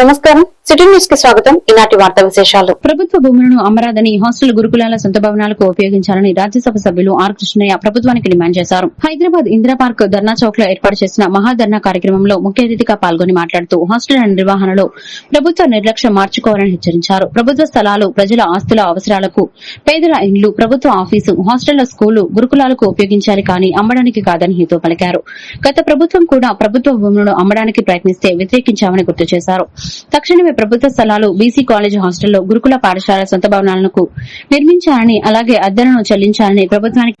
నమస్కారం city న్యూస్కి స్వాగతం. ఈనాటి వార్తా విశేషాలు. ప్రభుత్వ భూములను అమరాదని హాస్టల్ గురుకులాల సొంత భవనాలకు ఉపయోగించాలని రాజ్యసభ సభ్యులు ఆర్ కృష్ణయ్య ప్రభుత్వానికి డిమాండ్ చేశారు. హైదరాబాద్ ఇందిరా పార్క్ ధర్నా చౌక్లో ఏర్పాటు చేసిన మహాధర్నా కార్యక్రమంలో ముఖ్య అతిథిగా పాల్గొని మాట్లాడుతూ హాస్టల్ నిర్వహణలో ప్రభుత్వ నిర్లక్ష్యం మార్చుకోవాలని హెచ్చరించారు. ప్రభుత్వ స్థలాలు ప్రజల ఆస్తుల అవసరాలకు పేదల ఇండ్లు ప్రభుత్వ ఆఫీసు హాస్టళ్ళ స్కూలు గురుకులాలకు ఉపయోగించాలి కానీ అమ్మడానికి కాదని హితో పలికారు. గత ప్రభుత్వం కూడా ప్రభుత్వ భూములను అమ్మడానికి ప్రయత్నిస్తే వ్యతిరేకించామని గుర్తు చేశారు. తక్షణమే ప్రభుత్వ స్థలాలు బీసీ కాలేజ్ హాస్టల్లో గురుకుల పాఠశాల సొంత భవనాలకు నిర్మించాలని అలాగే అద్దెలను చెల్లించాలని ప్రభుత్వానికి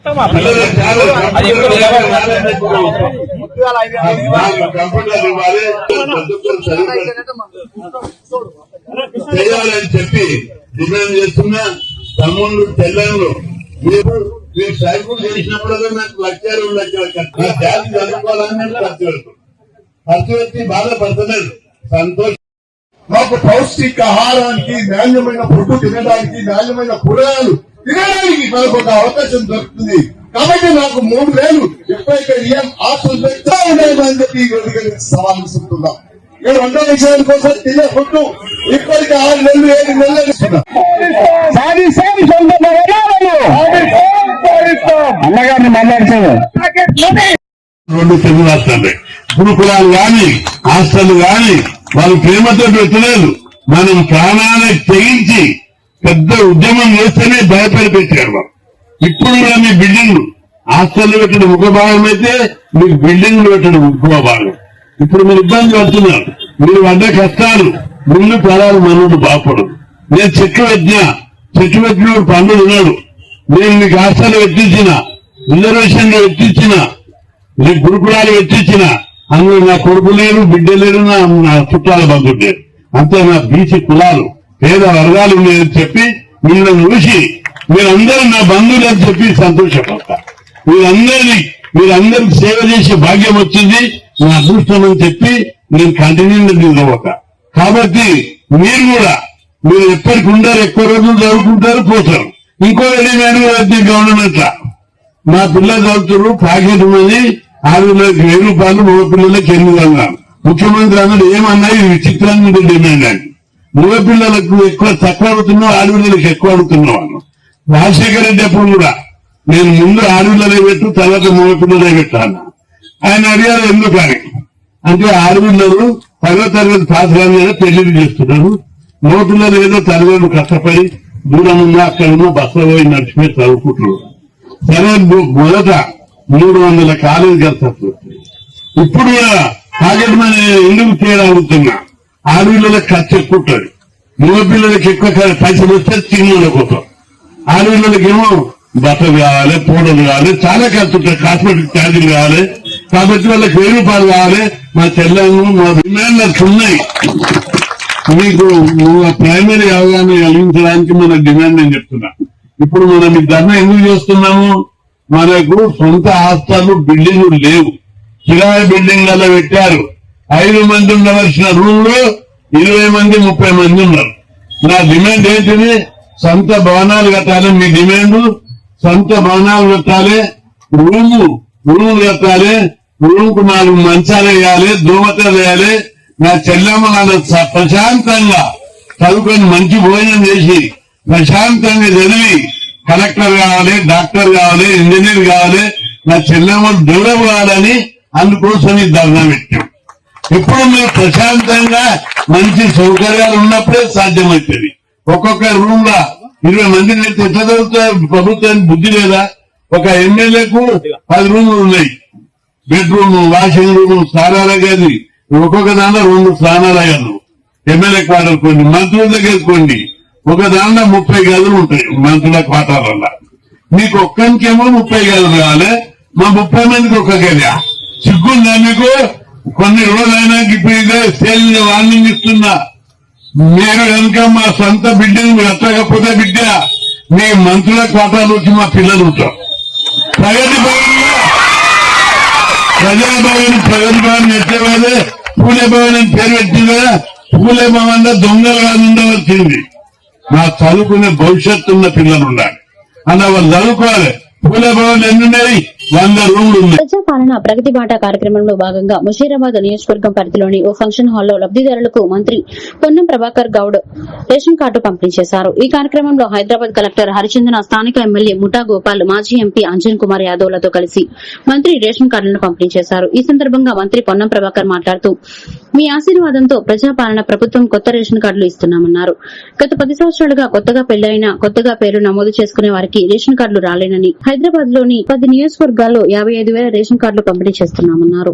చేయాలని చెప్పి డిమాండ్ చేస్తున్న. తమ్ముళ్ళు మీరు మీరు సైకిల్ చేసినప్పుడు నాకు లక్ష రెండు ఖర్చు చదువుకోవాలని ఖర్చు ఖర్చు పెట్టి సంతోషం. మాకు పౌష్టికాహారానికి నాణ్యమైన ఫుడ్ తినడానికి నాణ్యమైన కూరగాయలు తినడానికి మనకు ఒక అవకాశం దొరుకుతుంది. కాబట్టి నాకు మూడు వేలు ఎప్పుడైతే ఈఎం ఆస్తులు పెడతా ఉన్నాయని చెప్పి ఈ రోజు నేను సవాల్ విసురుతున్నాం నేను వంద విషయాల కోసం తినే ఫుడ్ ఇప్పటికి ఆరు నెలలు ఏడు నెలలు ఇస్తున్నా అన్నగారిని మాట్లాడుతాను రెండు తెలుగు రాష్ట్రాలే. గురుకులాలు గాని హాస్టల్ గాని వాళ్ళు ప్రేమతో పెట్టలేదు. మనం ప్రాణాలకు తెగించి పెద్ద ఉద్యమం చేస్తేనే భయపడి పెట్టారు వాళ్ళు. ఇప్పుడు కూడా మీ బిల్డింగ్లు హాస్టల్ పెట్టడం ఒక భాగం అయితే మీకు బిల్డింగ్లు పెట్టడం ఇంకో భాగం. ఇప్పుడు మీరు ఇబ్బంది పడుతున్నారు. మీరు పడ్డ కష్టాలు ముందు పొలాలు మనోడు బాపడు నేను చెట్టు పెట్టినా చెట్టు పెట్టిన పండుగ ఉన్నాడు. నేను మీకు హాస్టల్ పెట్టించిన రిజర్వేషన్లు పెట్టించిన మీ గురుకులాలు పెట్టించిన అందులో నా కొడుకు లేరు బిడ్డ లేరు నా నా చుట్టాల బంధువులు లేరు అంతే నా బీసీ కులాలు పేద వర్గాలు ఉన్నాయని చెప్పి వీళ్ళని చూసి మీరందరూ నా బంధువులు అని చెప్పి సంతోషపడతా. మీరందరినీ మీరందరికి సేవ చేసే భాగ్యం వచ్చింది నా అదృష్టం అని చెప్పి నేను కంటిన్యూ నిలవక కాబట్టి మీరు కూడా మీరు ఎప్పటికి ఉండరు ఎక్కువ రోజులు చదువుకుంటారు పోతారు. ఇంకో ఎలిమెంట్ గవర్నమెంట్ మా పిల్లలు చదువుతున్నారు ప్యాకెట్ ఉన్నది ఆరు వేలకి వెయ్యి రూపాయలు మగ పిల్లలకి ఎనిమిది ముఖ్యమంత్రి అన్నాడు ఏమన్నా ఇది విచిత్రంగా ఉంది డిమాండ్ అని. మగ పిల్లలకు ఎక్కువ తక్కువ అడుగుతున్నావు ఆడపిల్లలకు ఎక్కువ అడుగుతున్నావు అన్న రాజశేఖర రెడ్డి అప్పుడు కూడా నేను ముందు ఆడపిల్లలే పెట్టు తర్వాత మగ పిల్లలే పెట్టాను ఆయన అడిగారు ఎందుకు అని? అంటే ఆడపిల్లలు పదో తరగతి పాస్ కానీ పెళ్ళిళ్ళు చేస్తున్నారు. నోటులో ఏదో తల్లిదండ్రులు కష్టపడి దూరం ఉన్నా అక్కడ ఉన్నా బస్సులో పోయి నడిచిపోయి చదువుకుంటున్నారు. సరే మొదట మూడు వందల కాలేజీ కలిసి ఇప్పుడు కూడా టార్గెట్ మన ఎందుకు చేయగలుగుతున్నా ఆడపిల్లలకు ఖర్చు ఎక్కువ ఉంటుంది. పిల్లలకి ఎక్కువ పైసలు వస్తే చిన్న కోసం ఆడపిల్లలకి ఏమో బట్టలు కావాలి పూడలు కావాలి చాలా ఖర్చు ఉంటాయి. కాస్మెటిక్ ఛార్జీలు కావాలి కాబట్టి వాళ్ళకి వెయ్యి రూపాయలు కావాలి. మా చెల్లెలు మా డిమాండ్స్ ఉన్నాయి. మీకు ప్రైమరీ అవగాహన కలిగించడానికి మన డిమాండ్ నేను చెప్తున్నా. ఇప్పుడు మనం ఈ ధర్మ ఎందుకు చేస్తున్నాము? మనకు సొంత హాస్టల్ బిల్డింగ్లు లేవు. కిరాయి బిల్డింగ్లలో పెట్టారు. ఐదు మంది ఉండవలసిన రూమ్లో ఇరవై మంది ముప్పై మంది ఉన్నారు. నా డిమాండ్ ఏంటిది? సొంత భవనాలు కట్టాలి మీ డిమాండ్. సొంత భవనాలు కట్టాలి రూము రూమ్ కట్టాలి రూమ్కు నాలుగు మంచాలు వేయాలి దోమతలు వేయాలి. నా చెల్లెమ్మ ప్రశాంతంగా చదువుకొని మంచి భోజనం చేసి ప్రశాంతంగా చదివి కలెక్టర్ కావాలి డాక్టర్ కావాలి ఇంజనీర్ కావాలి నా చెల్లెమ్మ డెవలప్ కావాలని అందుకోసం ఈ ధర్నా పెట్టాం. ఎప్పుడు మీరు ప్రశాంతంగా మంచి సౌకర్యాలు ఉన్నప్పుడే సాధ్యమవుతుంది. ఒక్కొక్క రూమ్ లా ఇరవై మంది అయితే ఎట్లా చదువుతారు ప్రభుత్వానికి బుద్ధి లేదా? ఒక ఎమ్మెల్యేకు పది రూములు ఉన్నాయి. బెడ్రూమ్ వాషింగ్ రూమ్ స్నానాల గది ఒక్కొక్క దాంట్లో రెండు స్నానాలయాలు ఎమ్మెల్యే క్వార్టర్ కొన్ని మంత్రుల దగ్గర కొన్ని ఒక దానిలో ముప్పై గదులు ఉంటాయి. మంత్రుల క్వార్టర్ మీకు ఒక్కనికేమో ముప్పై గదులు కావాలి. మా ముప్పై మందికి ఒక్క గది సిగ్గుందా మీకు? కొన్ని రోజులైనా ఇప్పుడు సేల్ వార్నింగ్ ఇస్తున్నా. మీరు కనుక మా సొంత బిడ్డను ఎత్తకపోతే బిడ్డ మీ మంత్రుల క్వార్టర్ నుంచి మా పిల్లలు ఉంటారు. ప్రగతి భవన్లో ప్రజాభవన్ ప్రగతి భవన్ ఎత్తేవాదే పూలే భవన్ అని పేరు పెట్టింది? కదా పూలే భవన్లో దొంగలు కాదు ఉండవలసింది. నా చదువుకునే భవిష్యత్తు ఉన్న పిల్లలు ఉండాలి. అన్న వాళ్ళు చదువుకోవాలి. పూలే భవన్ ఎన్ని ప్రజాపాలన ప్రగతి బాట కార్యక్రమంలో భాగంగా ముషీరాబాద్ నియోజకవర్గం పరిధిలోని ఓ ఫంక్షన్ హాల్లో లబ్దిదారులకు మంత్రి పొన్నం ప్రభాకర్ గౌడ్ రేషన్ కార్డు పంపిణీ చేశారు. ఈ కార్యక్రమంలో హైదరాబాద్ కలెక్టర్ హరిచందన స్థానిక ఎమ్మెల్యే ముఠా గోపాల్ మాజీ ఎంపీ అంజన్ కుమార్ యాదవ్లతో కలిసి మంత్రి రేషన్ కార్డులను పంపిణీ చేశారు. ఈ సందర్భంగా మంత్రి పొన్నం ప్రభాకర్ మాట్లాడుతూ మీ ఆశీర్వాదంతో ప్రజాపాలన ప్రభుత్వం కొత్త రేషన్ కార్డులు ఇస్తున్నామన్నారు. గత పది సంవత్సరాలుగా కొత్తగా పెళ్ళైన కొత్తగా పేరు నమోదు చేసుకునే వారికి రేషన్ కార్డులు రాలేనని హైదరాబాద్లోని పది నియోజకవర్గాల్లో యాభై ఐదు వేల రేషన్ కార్డులు పంపిణీ చేస్తున్నామన్నారు.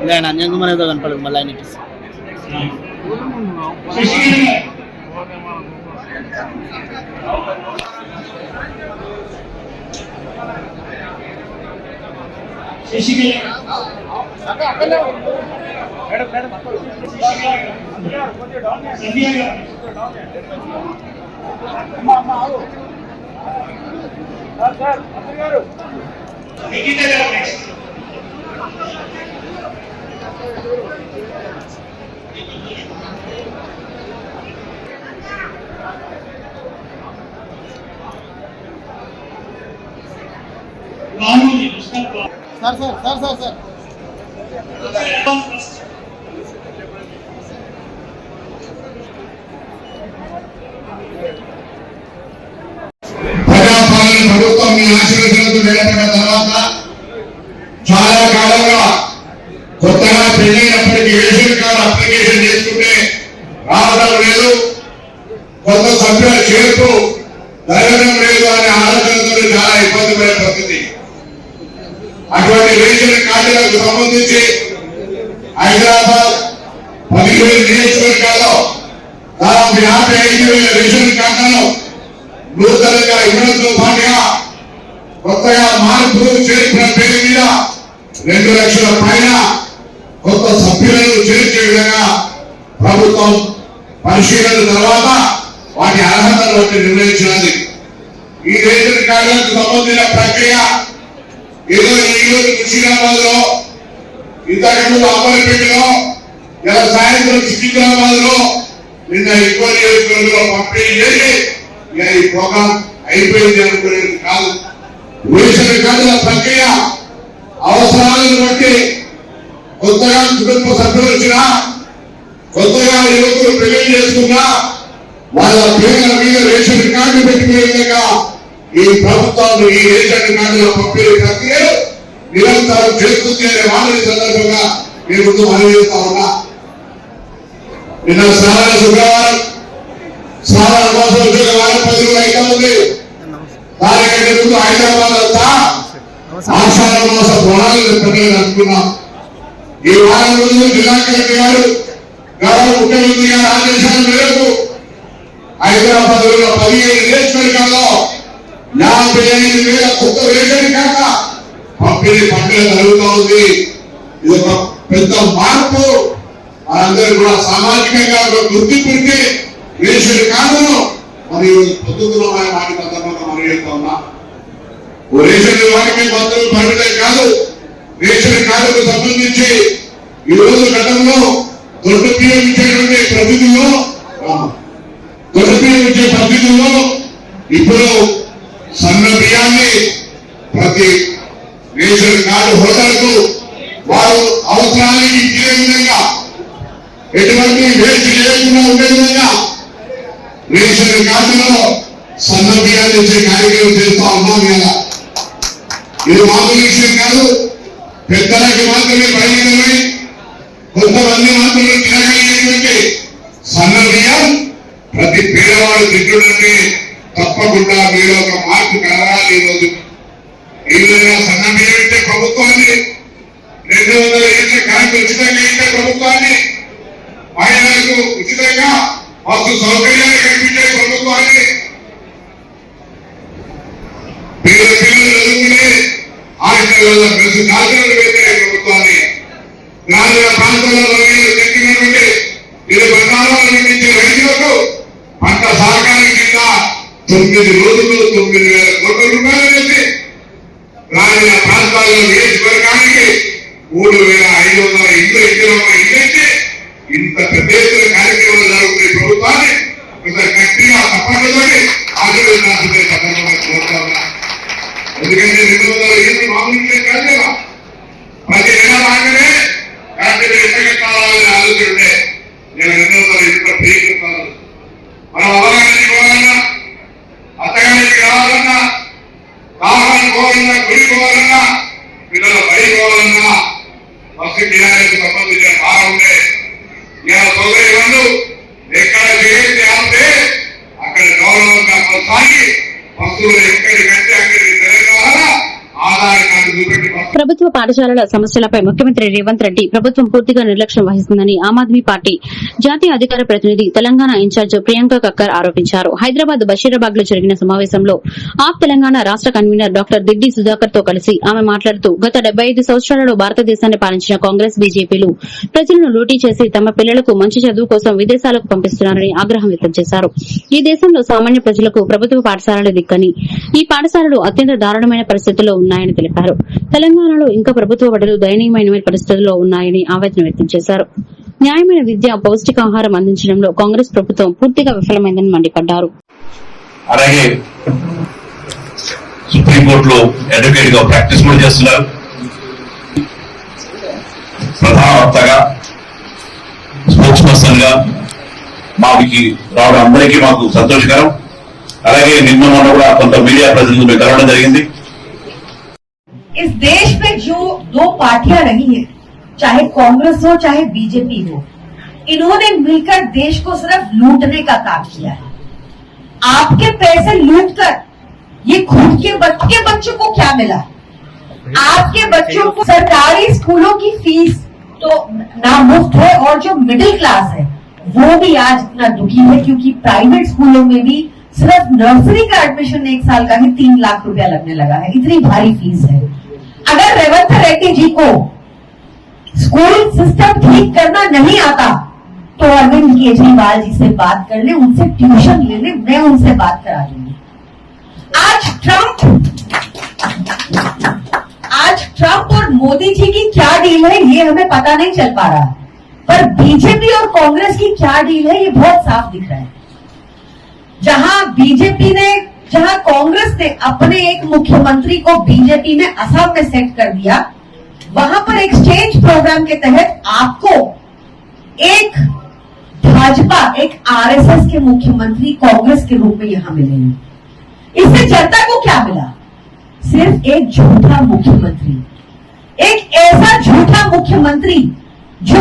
ఇది ఆయన అంజన్ కుమార్ ఏదో కనపడదు మళ్ళీ ఆయన ఇటు. Sir sir sir sir sir ప్రజాపాలన ప్రభుత్వం మీ ఆశీర్వచనతో నిలబడిన తర్వాత చాలా కాలంగా కొత్తగా పెళ్ళైనప్పటికీ రేషన్ కార్డు అప్లికేషన్ చేసుకుంటే రావడం లేదు. కొంత సభ్యుల చేరుతూ జరగడం లేదు అనే ఆలోచనతో చాలా ఇబ్బంది పడే పరిస్థితి. అటువంటి రేషన్ కార్డులకు సంబంధించి హైదరాబాద్ పదిహేడు నియోజకవర్గాల్లో దాదాపు యాభై ఐదు వేల రేషన్ కార్డులను నూతనంగా ఇవ్వడంతో పాటుగా కొత్తగా మార్పులు చేర్చిన పేరు మీద రెండు లక్షల పైన కొత్త సభ్యులను చేర్చే విధంగా ప్రభుత్వం పరిశీలన తర్వాత వాటి అర్హతను బట్టి నిర్ణయించినది. ఈ రేషన్ కార్డులకు సంబంధించిన ప్రక్రియ ఏదో ఈరోజు ముషీరాబాద్లో ఇంతకుముందు అమరపేటలో ఇలా సాయంత్రం సికింద్రాబాద్లో నిన్న ఎక్కువ నియోజకవర్గంలో పంపిణీ చేసి ఇక ఈ ప్రోగ్రాం అయిపోయింది అనుకునేది కాదు. రేషన్ కార్డుల ప్రక్రియ అవసరాలను బట్టి కొత్తగా కుటుంబ సభ్యులు వచ్చినా కొత్తగా యువకులు పెళ్ళి చేసుకున్నా వాళ్ళ పేర్ల మీద రేషన్ కార్డు పెట్టుకునే విధంగా ఈ ప్రభుత్వాలు ఈ రేషన్ కార్డుల పంపిణీ ప్రక్రియ నిరంతరం చేస్తుంది అనే మాటని సందర్భంగా మీ ముందు మనవి చేస్తా ఉన్నా. నిన్న శ్రావణ శుక్రవారం శ్రావణ మాసం శుక్రవారం పది రోజులు అయితే ఉంది. దానికంటే ముందు హైదరాబాద్ అంతా ఆషాఢ మాస ప్రణాళిక పెట్టాలని అనుకున్నాం. ఈ వారం రోజులు జిల్లా కలెక్టర్ గారు గౌరవ ముఖ్యమంత్రి గారి ఆదేశాల మేరకు హైదరాబాద్లో పదిహేను నియోజకవర్గాల్లో యాభై ఐదు వేల కుక్క రేషన్ కాక పంపిణీ పంపిణీ జరుగుతూ ఉంది. ఇది ఒక పెద్ద మార్పు. మనందరూ కూడా సామాజికంగా ఒక గుర్తింపుకి రేషన్ కార్డును మరియు పొందుతున్నామని వాటి సందర్భంగా మనం చెప్తా ఉన్నా రేషన్ వారికి మాత్రం పరిమితం కాదు. రేషన్ కార్డుకు సంబంధించి ఈ రోజు గతంలో దొడ్డు బియ్యం ఇచ్చేటువంటి ప్రతినిధుల్లో దొడ్డు ఇచ్చే పద్ధతుల్లో ఇప్పుడు సన్న బియ్యాన్ని ప్రతి రేషన్ కార్డు హోటల్కు వారు అవసరానికి ఇచ్చే విధంగా ఎటువంటి వేస్ట్ లేకుండా ఉండే విధంగా రేషన్ కార్డులో సన్న బియ్యాన్ని ఇచ్చే కార్యక్రమం చేస్తా ఉన్నాం ఇలా ఇది మామూలు విషయం కాదు పెద్దలకి మాత్రమే పరిమితమై కొంతమంది మాత్రమే తినగలిగేటువంటి సన్న బియ్యం ప్రతి పేదవాడు తింటుంటే తప్పకుండా మీరు ఒక మార్పు కలగాలి ఈరోజు ఏదైనా విధంగా సన్న బియ్యం ఇచ్చే ప్రభుత్వాన్ని? రెండు వందల ఏళ్ళ కరెంట్ ఉచితంగా ఇచ్చే ప్రభుత్వాన్ని? మహిళలకు ఉచితంగా వస్తు సౌకర్యాలు కల్పించే ప్రభుత్వాన్ని? పేద పిల్లలు చదువుకునే హాస్టల్లో ప్రతి పెట్టే ప్రభుత్వాన్ని గ్రామీణ ప్రాంతాల్లో మీరు చెప్పినటువంటి ఇది బంగారాలు పండించే రైతులకు పంట సహకారం కింద తొమ్మిది రోజులు తొమ్మిది వేల కోట్ల రూపాయలు వేసి గ్రామీణ ప్రాంతాల్లో నియోజకవర్గానికి మూడు వేల ఐదు వందల ఇల్లు ఎకరం ఇల్లంటే ఇంత పెద్ద ఎత్తున కార్యక్రమాలు జరుగుతున్న ఈ ప్రభుత్వాన్ని కొంత గట్టిగా తప్పనితో ఆశీర్వదించాల్సిందే సందర్భంగా కోరుతా ఉన్నా ఎందుకంటే రెండు వందల ఇల్లు మామూలు విషయం కాదు కదా ప్రతి నెల రాగానే కరెంట్ బిల్ ఎంత కావాలని ఆలోచన ఉండే నేను రెండు వందల ఇల్లు ప్రియకృతాను మనం అవగాహన పోవాలన్నా అత్తగారికి రావాలన్నా రావాలని పోవాలన్నా గుడి పోవాలన్నా పిల్లల బడి పోవాలన్నా బస్సు కిరాయికి సంబంధించిన భారం ఉండే ఇలా సోదరి వాళ్ళు ఎక్కడ చేసి ఆపితే అక్కడ గౌరవంగా కొనసాగి బస్సులు ఎక్కడికంటే అక్కడికి తెలంగాణ ఆధార్ కార్డు చూపెట్టి బస్సు ప్రభుత్వ పాఠశాలల సమస్యలపై ముఖ్యమంత్రి రేవంత్ రెడ్డి ప్రభుత్వం పూర్తిగా నిర్లక్ష్యం వహిస్తుందని ఆమ్ ఆద్మీ పార్టీ జాతీయ అధికార ప్రతినిధి తెలంగాణ ఇన్ఛార్జ్ ప్రియాంక కక్కర్ ఆరోపించారు. హైదరాబాద్ బషీరాబాద్లో జరిగిన సమావేశంలో ఆప్ తెలంగాణ రాష్ట కన్వీనర్ డాక్టర్ దిడ్డి సుధాకర్తో కలిసి ఆమె మాట్లాడుతూ గత డెబ్బై ఐదు సంవత్సరాలలో భారతదేశాన్ని పాలించిన కాంగ్రెస్ బీజేపీలు ప్రజలను లూటీ చేసి తమ పిల్లలకు మంచి చదువు కోసం విదేశాలకు పంపిస్తున్నారని ఆగ్రహం వ్యక్తం చేశారు. ఈ దేశంలో సామాన్య ప్రజలకు ప్రభుత్వ పాఠశాలల దిక్కని ఈ పాఠశాలలు అత్యంత దారుణమైన పరిస్థితుల్లో ఉన్నాయని తెలిపారు. తెలంగాణలో ఇంకా ప్రభుత్వ బడులు దయనీయమైన పరిస్థితుల్లో ఉన్నాయని ఆవేదన వ్యక్తం చేశారు. న్యాయమైన విద్య పౌష్టికాహారం అందించడంలో కాంగ్రెస్ ప్రభుత్వం పూర్తిగా విఫలమైందని మండిపడ్డారు. అలాగే సుప్రీంకోర్టులో అడ్వకేట్గా ప్రాక్టీస్ కూడా చేస్తున్నారు. ప్రధాన వక్తగా స్పోక్స్ పర్సన్గా మాకి రావడం అందరికీ మాకు సంతోషకరం. అలాగే నిన్న మొన్న కూడా కొంత మీడియా ప్రతినిధులు కలవడం జరిగింది. इस देश में जो दो पार्टियाँ रही हैं, चाहे कांग्रेस हो, चाहे बीजेपी हो, इन्होंने मिलकर देश को सिर्फ़ लूटने का काम किया है। आपके पैसे लूट कर ये खुद के बच्चे बच्चों को क्या मिला? आपके बच्चों को सरकारी स्कूलों की फ़ीस तो ना मुफ़्त है और जो मिडिल क्लास है, वो भी आज इतना दुखी है क्योंकि प्राइवेट स्कूलों में भी सिर्फ़ नर्सरी का एडमिशन एक साल का ही तीन लाख रुपया लगने लगा है। इतनी भारी फ़ीस है। अगर रेवंत रेड्डी जी को स्कूल सिस्टम ठीक करना नहीं आता तो अरविंद केजरीवाल जी से बात कर ले, उनसे ट्यूशन ले ले, मैं उनसे बात करा दूँगी। आज ट्रंप आज ट्रंप और मोदी जी की क्या डील है, ये हमें पता नहीं चल पा रहा। पर बीजेपी और कांग्रेस की क्या डील है, ये बहुत साफ़ दिख रहा है। जहाँ बीजेपी ने जहाँ कांग्रेस ने अपने एक मुख्यमंत्री को बीजेपी ने असम में सेट कर दिया, वहाँ पर एक्सचेंज प्रोग्राम के तहत आपको एक भाजपा, एक आरएसएस के मुख्यमंत्री कांग्रेस के रूप में यहाँ मिलेंगे इससे जनता को क्या मिला? सिर्फ़ एक झूठा मुख्यमंत्री। एक ऐसा झूठा मुख्यमंत्री जो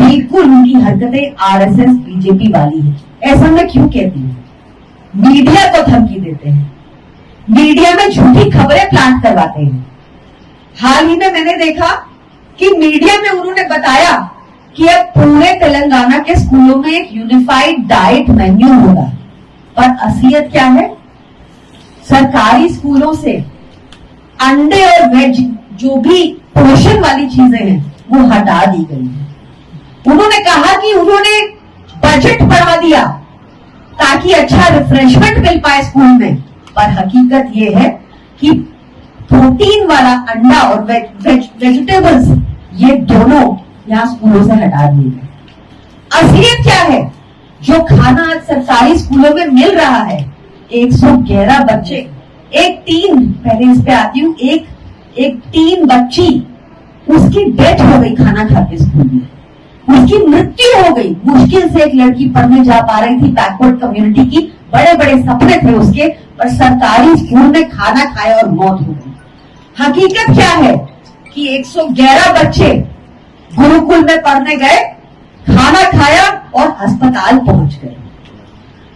बिल्कुल उनकी हरकतें आरएसएस, बीजेपी वाली है। ऐसा मैं क्यों कहती हूँ? मीडिया को धमकी देते हैं। मीडिया में झूठी खबरें प्लांट करवाते हैं। हाल ही में मैंने देखा कि मीडिया में उन्होंने बताया कि अब पूरे तेलंगाना के स्कूलों में एक यूनिफाइड डाइट मेन्यू होगा पर असलियत क्या है? सरकारी स्कूलों से अंडे और वेज जो भी पोषण वाली चीज़ें हैं, वो हटा दी गई है। उन्होंने कहा कि उन्होंने बजट बढ़ा दिया। ताकि अच्छा रिफ्रेशमेंट मिल पाए स्कूल में। पर हकीकत यह है कि प्रोटीन वाला अंडा और वेज, वेज, वेजिटेबल्स ये दोनों यहाँ स्कूलों से हटा दिए गए। असलियत क्या है? जो खाना आज सरकारी स्कूलों में मिल रहा है 111 बच्चे एक टीन पहले इस पे आती हूँ एक एक टीन बच्ची उसकी डेथ हो गई खाना खा के स्कूल में। उसकी मृत्यु हो गई। मुश्किल से एक लड़की पढ़ने जा पा रही थी बैकवर्ड कम्युनिटी की। बड़े बड़े सपने थे उसके, पर सरकारी स्कूल में खाना खाया और मौत हो गई। हकीकत क्या है कि 111 बच्चे गुरुकुल में पढ़ने गए, खाना खाया और अस्पताल पहुँच गए।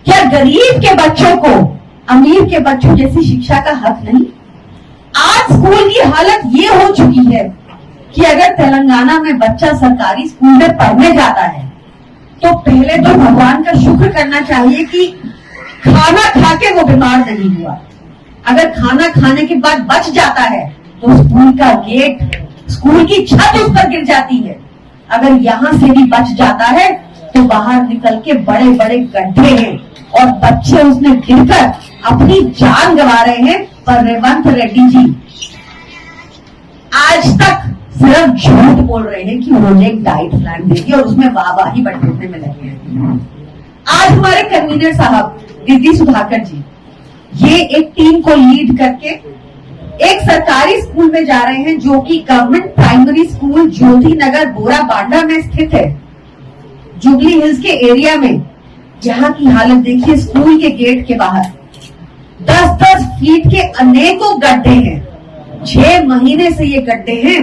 क्या गरीब के बच्चों को, अमीर के बच्चों जैसी शिक्षा का हक नहीं? आज स्कूल की हालत ये हो चुकी है कि अगर तेलंगाना में बच्चा सरकारी स्कूल में पढ़ने जाता है तो पहले तो भगवान का शुक्र करना चाहिए कि खाना खा के वो बीमार नहीं हुआ। अगर खाना खाने के बाद बच जाता है तो स्कूल का गेट, स्कूल की छत उस पर गिर जाती है। अगर यहाँ से भी बच जाता है तो बाहर निकल के बड़े बड़े गड्ढे हैं और बच्चे उसमें गिरकर अपनी जान गंवा रहे हैं। पर रेवंत रेड्डी जी, आज तक सिर्फ़ झूठ बोल रहे हैं कि उन्होंने एक डाइट प्लान दे दिया और उसमें वाहवाही बटोरने में लगे हैं। आज हमारे कन्वीनर साहब, दीदी सुधाकर जी, ये एक टीम को लीड करके एक सरकारी स्कूल में जा रहे हैं जो कि government primary school Jyoti Nagar Borabanda में स्थित है। जुबली हिल्स के एरिया में यहाँ की हालत देखिए स्कूल के गेट के बाहर। दस दस फीट के अनेकों गड्ढे हैं। छह महीने से ये गड्ढे हैं।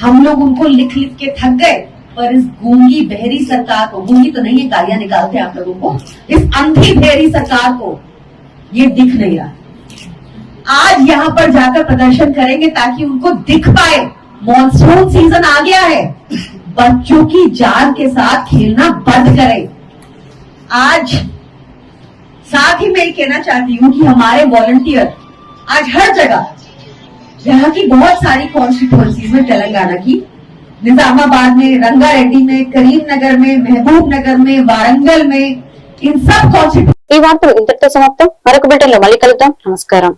हम लोग उनको लिख लिख के थक गए, पर इस गूँगी बहरी सरकार को, गूँगी तो नहीं है, गालियाँ निकालते हैं आप लोगों को, इस अंधी बहरी सरकार को ये दिख नहीं रहा आज यहाँ पर जाकर प्रदर्शन करेंगे ताकि उनको दिख पाए मॉनसून सीज़न आ गया है। बच्चों की जान के साथ खेलना बंद करें। आज साथ ही मैं कहना चाहती हूँ कि हमारे वॉलंटियर आज हर जगह यहाँ की बहुत सारी कॉन्स्टिट्युएंसीज में तेलंगाना की। निजामाबाद में, रंगारेड्डी में, करीमनगर में महबूब नगर में, वारंगल में, इन सब कॉन्स्टिट्यू नमस्कार।